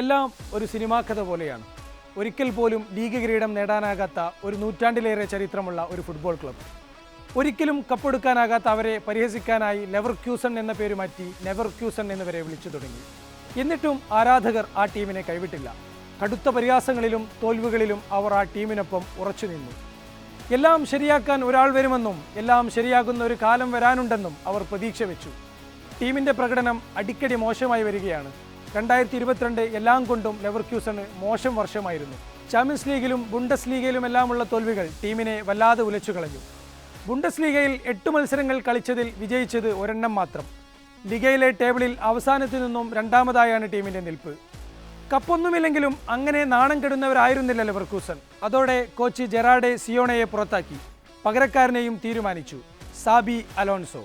എല്ലാം ഒരു സിനിമാ കഥ പോലെയാണ്. ഒരിക്കൽ പോലും ലീഗ് കിരീടം നേടാനാകാത്ത ഒരു നൂറ്റാണ്ടിലേറെ ചരിത്രമുള്ള ഒരു ഫുട്ബോൾ ക്ലബ്ബ് ഒരിക്കലും കപ്പെടുക്കാനാകാത്ത അവരെ പരിഹസിക്കാനായി ലെവർ ക്യൂസൺ എന്ന പേര് മാറ്റി നെവർ ക്യൂസൺ എന്നിവരെ വിളിച്ചു തുടങ്ങി. എന്നിട്ടും ആരാധകർ ആ ടീമിനെ കൈവിട്ടില്ല. കടുത്ത പരിഹാസങ്ങളിലും തോൽവികളിലും അവർ ആ ടീമിനൊപ്പം ഉറച്ചു നിന്നു. എല്ലാം ശരിയാക്കാൻ ഒരാൾ വരുമെന്നും എല്ലാം ശരിയാകുന്ന ഒരു കാലം വരാനുണ്ടെന്നും അവർ പ്രതീക്ഷ വെച്ചു ടീമിന്റെ പ്രകടനം അടിക്കടി മോശമായി വരികയാണ്. രണ്ടായിരത്തി ഇരുപത്തിരണ്ട് എല്ലാം കൊണ്ടും ലെവർക്യൂസണ് മോശം വർഷമായിരുന്നു. ചാമ്പ്യൻസ് ലീഗിലും ബുണ്ടസ് ലീഗയിലുമെല്ലാമുള്ള തോൽവികൾ ടീമിനെ വല്ലാതെ ഉലച്ചു കളഞ്ഞു. ബുണ്ടസ് ലീഗയിൽ എട്ട് മത്സരങ്ങൾ കളിച്ചതിൽ വിജയിച്ചത് ഒരെണ്ണം മാത്രം. ലിഗയിലെ ടേബിളിൽ അവസാനത്തിൽ നിന്നും രണ്ടാമതായാണ് ടീമിന്റെ നിൽപ്പ്. കപ്പൊന്നുമില്ലെങ്കിലും അങ്ങനെ നാണം കെടുന്നവരായിരുന്നില്ല ലെവർക്കൂസൺ അതോടെ കോച്ച് ജെറാഡെ സിയോണയെ പുറത്താക്കി. പകരക്കാരനെയും തീരുമാനിച്ചു. Xabi Alonso.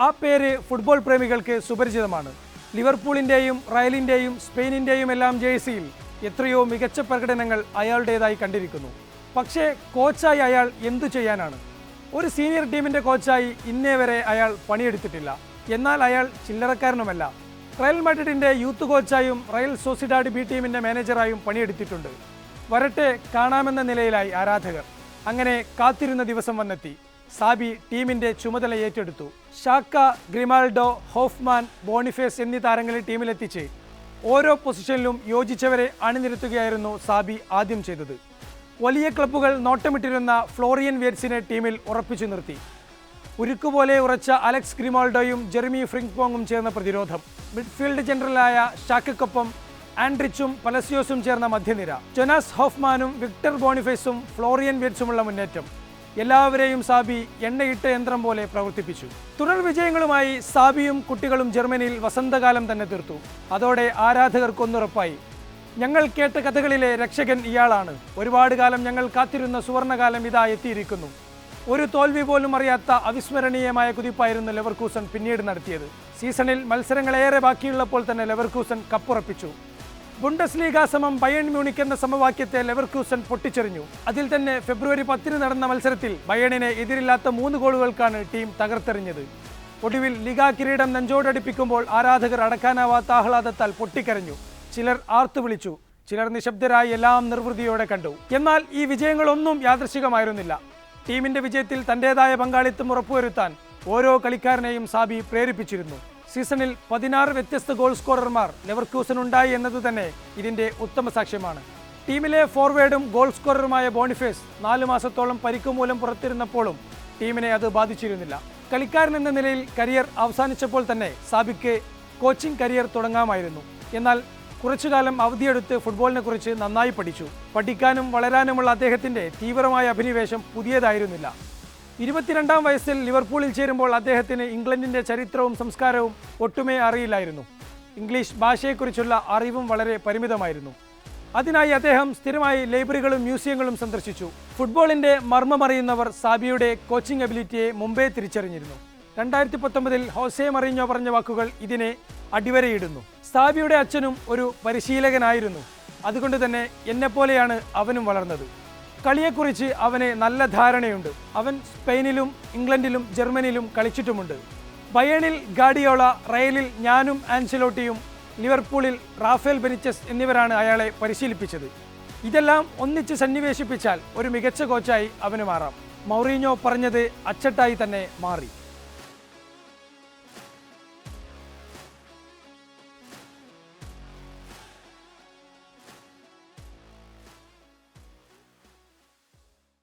ആ പേര് ഫുട്ബോൾ പ്രേമികൾക്ക് സുപരിചിതമാണ്. ലിവർപൂളിന്റെയും റയലിന്റെയും സ്പെയിനിന്റെയും എല്ലാം ജേഴ്സിയിൽ എത്രയോ മികച്ച പ്രകടനങ്ങൾ അയാളുടേതായി കണ്ടിരിക്കുന്നു. പക്ഷേ കോച്ചായി അയാൾ എന്തു ചെയ്യാനാണ്? ഒരു സീനിയർ ടീമിന്റെ കോച്ചായി ഇന്നേ വരെ അയാൾ പണിയെടുത്തിട്ടില്ല. എന്നാൽ അയാൾ ചില്ലറക്കാരനുമല്ല. റയൽ മഡ്രിഡിന്റെ യൂത്ത് കോച്ചായും റയൽ സോസിഡാഡ് ബി ടീമിന്റെ മാനേജറായും പണിയെടുത്തിട്ടുണ്ട്. വരട്ടെ കാണാമെന്ന നിലയിലായി ആരാധകർ. അങ്ങനെ കാത്തിരുന്ന ദിവസം വന്നെത്തി. സാബി ടീമിന്റെ ചുമതല ഏറ്റെടുത്തു. ഷാക്ക ഗ്രിമാൾഡോ ഹോഫ്മാൻ ബോണിഫേസ് എന്നീ താരങ്ങളെ ടീമിലെത്തിച്ച് ഓരോ പൊസിഷനിലും യോജിച്ചവരെ അണിനിരത്തുകയായിരുന്നു സാബി ആദ്യം ചെയ്തത്. വലിയ ക്ലബ്ബുകൾ നോട്ടമിട്ടിരുന്ന ഫ്ലോറിയൻ വേറ്റ്സിനെ ടീമിൽ ഉറപ്പിച്ചു നിർത്തി. ഉരുക്കുപോലെ ഉറച്ച അലക്സ് ഗ്രിമാൾഡോയും ജെർമി ഫ്രിങ്പോങ്ങും ചേർന്ന പ്രതിരോധം. മിഡ്ഫീൽഡ് ജനറലായ ഷാക്കയ്ക്കൊപ്പം ആൻഡ്രിച്ചും പലസിയോസും ചേർന്ന മധ്യനിര. ജൊനാസ് ഹോഫ്മാനും വിക്ടർ ബോണിഫേസും ഫ്ലോറിയൻ വേറ്റ്സുമുള്ള മുന്നേറ്റം. എല്ലാവരെയും സാബി എണ്ണയിട്ട യന്ത്രം പോലെ പ്രവർത്തിപ്പിച്ചു. തുടർ വിജയങ്ങളുമായി സാബിയും കുട്ടികളും ജർമ്മനിയിൽ വസന്തകാലം തന്നെ തീർത്തു. അതോടെ ആരാധകർക്കൊന്നുറപ്പായി. ഞങ്ങൾ കേട്ട കഥകളിലെ രക്ഷകൻ ഇയാളാണ്. ഒരുപാട് കാലം ഞങ്ങൾ കാത്തിരുന്ന സുവർണകാലം ഇതാ എത്തിയിരിക്കുന്നു. ഒരു തോൽവി പോലും അറിയാത്ത അവിസ്മരണീയമായ കുതിപ്പായിരുന്നു ലെവർകൂസൺ പിന്നീട് നടത്തിയത്. സീസണിൽ മത്സരങ്ങളേറെ ബാക്കിയുള്ളപ്പോൾ തന്നെ ലെവർകൂസൺ കപ്പുറപ്പിച്ചു. ബുണ്ടസ് ലീഗ സമം ബയൺ മ്യൂണിക് എന്ന സമവാക്യത്തെ ലെവർക്യൂസൺ പൊട്ടിച്ചെറിഞ്ഞു. അതിൽ തന്നെ ഫെബ്രുവരി പത്തിന് നടന്ന മത്സരത്തിൽ ബയണിനെ എതിരില്ലാത്ത മൂന്ന് ഗോളുകൾക്കാണ് ടീം തകർത്തെറിഞ്ഞത്. ഒടുവിൽ ലിഗ കിരീടം നെഞ്ചോടടുപ്പിക്കുമ്പോൾ ആരാധകർ അടക്കാനാവാത്ത ആഹ്ലാദത്താൽ പൊട്ടിക്കരഞ്ഞു. ചിലർ ആർത്തു വിളിച്ചു. ചിലർ നിശബ്ദരായി എല്ലാം നിർവൃതിയോടെ കണ്ടു. എന്നാൽ ഈ വിജയങ്ങളൊന്നും യാദൃശികമായിരുന്നില്ല. ടീമിന്റെ വിജയത്തിൽ തന്റേതായ പങ്കാളിത്തം ഉറപ്പുവരുത്താൻ ഓരോ കളിക്കാരനെയും സാബി പ്രേരിപ്പിച്ചിരുന്നു. സീസണിൽ പതിനാറ് വ്യത്യസ്ത ഗോൾ സ്കോറർമാർ ലെവർക്യൂസൻ ഉണ്ടായി എന്നത് തന്നെ ഇതിന്റെ ഉത്തമ സാക്ഷ്യമാണ്. ടീമിലെ ഫോർവേഡും ഗോൾ സ്കോററുമായ ബോണിഫേസ് നാലു മാസത്തോളം പരിക്കുമൂലം പുറത്തിരുന്നപ്പോഴും ടീമിനെ അത് ബാധിച്ചിരുന്നില്ല. കളിക്കാരൻ എന്ന നിലയിൽ കരിയർ അവസാനിച്ചപ്പോൾ തന്നെ സാബിക്ക് കോച്ചിംഗ് കരിയർ തുടങ്ങാമായിരുന്നു. എന്നാൽ കുറച്ചുകാലം അവധിയെടുത്ത് ഫുട്ബോളിനെ കുറിച്ച് നന്നായി പഠിച്ചു. പഠിക്കാനും വളരാനുമുള്ള അദ്ദേഹത്തിന്റെ തീവ്രമായ അഭിനിവേശം പുതിയതായിരുന്നില്ല. ഇരുപത്തിരണ്ടാം വയസ്സിൽ ലിവർപൂളിൽ ചേരുമ്പോൾ അദ്ദേഹത്തിന് ഇംഗ്ലണ്ടിന്റെ ചരിത്രവും സംസ്കാരവും ഒട്ടുമേ അറിയില്ലായിരുന്നു. ഇംഗ്ലീഷ് ഭാഷയെക്കുറിച്ചുള്ള അറിവും വളരെ പരിമിതമായിരുന്നു. അതിനായി അദ്ദേഹം സ്ഥിരമായി ലൈബ്രറികളും മ്യൂസിയങ്ങളും സന്ദർശിച്ചു. ഫുട്ബോളിന്റെ മർമ്മമറിയുന്നവർ സാബിയുടെ കോച്ചിംഗ് എബിലിറ്റിയെ മുമ്പേ തിരിച്ചറിഞ്ഞിരുന്നു. രണ്ടായിരത്തി പത്തൊമ്പതിൽ ഹോസെ മറിഞ്ഞോ പറഞ്ഞ വാക്കുകൾ ഇതിനെ അടിവരയിടുന്നു. സാബിയുടെ അച്ഛനും ഒരു പരിശീലകനായിരുന്നു. അതുകൊണ്ട് തന്നെ എന്നെപ്പോലെയാണ് അവനും വളർന്നത്. കളിയെക്കുറിച്ച് അവന് നല്ല ധാരണയുണ്ട്. അവൻ സ്പെയിനിലും ഇംഗ്ലണ്ടിലും ജർമ്മനിയിലും കളിച്ചിട്ടുമുണ്ട്. ബയണിൽ ഗാഡിയോള റയലിൽ ഞാനും ആൻസലോട്ടിയും ലിവർപൂളിൽ റാഫേൽ ബെനിച്ചസ് എന്നിവരാണ് അയാളെ പരിശീലിപ്പിച്ചത്. ഇതെല്ലാം ഒന്നിച്ച് സന്നിവേശിപ്പിച്ചാൽ ഒരു മികച്ച കോച്ചായി അവന് മാറാം. മൗറീഞ്ഞോ പറഞ്ഞത് അച്ചട്ടായി തന്നെ മാറി.